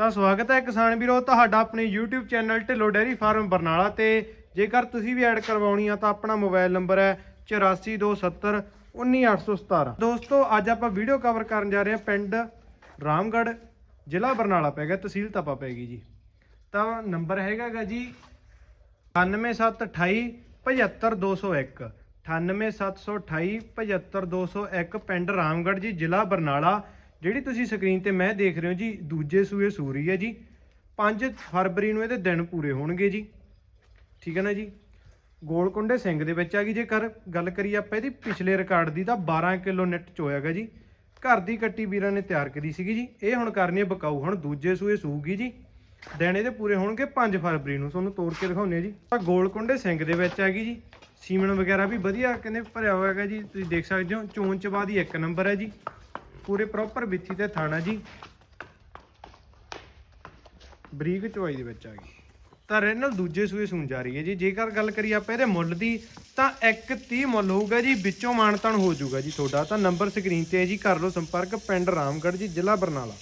ਤਾਂ ਸਵਾਗਤ ਹੈ ਕਿਸਾਨ ਵੀਰੋ, ਤੁਹਾਡਾ ਆਪਣੇ YouTube channel Dhillon dairy farm Barnala ਤੇ। ਜੇਕਰ ਤੁਸੀਂ ਵੀ ਐਡ ਕਰਵਾਉਣੀ ਆ ਤਾਂ ਆਪਣਾ ਮੋਬਾਈਲ ਨੰਬਰ ਹੈ 8427 19817 ਦੋਸਤੋ, ਅੱਜ ਆਪਾਂ ਵੀਡੀਓ ਕਵਰ ਕਰਨ ਜਾ ਰਹੇ ਹਾਂ ਪਿੰਡ ਰਾਮਗੜ੍ਹ, ਜ਼ਿਲ੍ਹਾ ਬਰਨਾਲਾ ਪੈ ਗਿਆ, ਤਹਿਸੀਲ ਤਪਾ ਪੈ ਗਈ ਜੀ। ਤਾਂ ਨੰਬਰ ਹੈਗਾਗਾ ਜੀ 98728 75201 98728 75201 ਪਿੰਡ ਰਾਮਗੜ੍ਹ ਜੀ, ਜ਼ਿਲ੍ਹਾ ਬਰਨਾਲਾ। ਜਿਹੜੀ ਤੁਸੀਂ ਸਕਰੀਨ ਤੇ ਮੈਂ ਦੇਖ ਰਹੇ ਹੋ ਜੀ, ਦੂਜੇ ਸੂਏ ਸੂਰੀ ਹੈ ਜੀ। 5 ਫਰਵਰੀ ਨੂੰ ਇਹਦੇ ਦਿਨ ਪੂਰੇ ਹੋਣਗੇ ਜੀ। ਠੀਕ ਹੈ ਨਾ ਜੀ? ਗੋਲਕੁੰਡੇ ਸਿੰਘ ਦੇ ਵਿੱਚ ਆ ਗਈ ਜੇਕਰ ਗੱਲ ਕਰੀਏ ਆਪਾਂ ਇਹਦੀ, ਪਿਛਲੇ ਰਿਕਾਰਡ ਦੀ ਤਾਂ 12 ਕਿਲੋ ਨੈਟ ਚੋਇਆਗਾ ਜੀ। ਘਰ ਦੀ ਕੱਟੀ ਵੀਰਾਂ ਨੇ ਤਿਆਰ ਕਰੀ ਸੀਗੀ ਜੀ। ਇਹ ਹੁਣ ਕਰਨੀ ਹੈ ਬਕਾਊ, ਹੁਣ ਦੂਜੇ ਸੂਏ ਸੂਗੀ ਜੀ। ਦਿਨ ਇਹਦੇ ਪੂਰੇ ਹੋਣਗੇ 5 ਫਰਵਰੀ ਨੂੰ, ਤੁਹਾਨੂੰ ਤੋੜ ਕੇ ਦਿਖਾਉਂਦੇ ਆ ਜੀ। ਆ ਗੋਲਕੁੰਡੇ ਸਿੰਘ ਦੇ ਵਿੱਚ ਆ ਗਈ ਜੀ। ਸੀਮਨ ਵਗੈਰਾ ਵੀ ਵਧੀਆ ਕਹਿੰਦੇ ਭਰਿਆ ਹੋਇਆ ਹੈਗਾ ਜੀ, ਤੁਸੀਂ ਦੇਖ ਸਕਦੇ ਹੋ, ਚੋਣ ਚਬਾ ਦੀ ਇੱਕ ਨੰਬਰ ਹੈ ਜੀ। ਪੂਰੇ ਪ੍ਰੋਪਰ ਵਿੱਥੀ ਤੇ ਥਾਣਾ ਜੀ। ਬਰੀਕ ਚੋਈ ਦੇ ਵਿੱਚ ਆ ਗਈ। ਤਾਂ ਰੈਨਲ ਦੂਜੇ ਸੂਏ ਸੂਣ ਜਾ ਰਹੀ ਹੈ ਜੀ। ਜੇਕਰ ਗੱਲ ਕਰੀਏ ਆਪਾਂ ਇਹਦੇ ਮੁੱਲ ਦੀ, ਤਾਂ 130 ਮੁੱਲ ਹੋਊਗਾ ਜੀ। ਵਿੱਚੋਂ ਮਾਨਤਨ ਹੋ ਜਾਊਗਾ ਜੀ ਤੁਹਾਡਾ। ਤਾਂ ਨੰਬਰ ਸਕਰੀਨ ਤੇ ਹੈ ਜੀ। ਕਰ ਲਓ ਸੰਪਰਕ। ਪਿੰਡ ਰਾਮਗੜ੍ਹ ਜੀ, ਜ਼ਿਲ੍ਹਾ ਬਰਨਾਲਾ।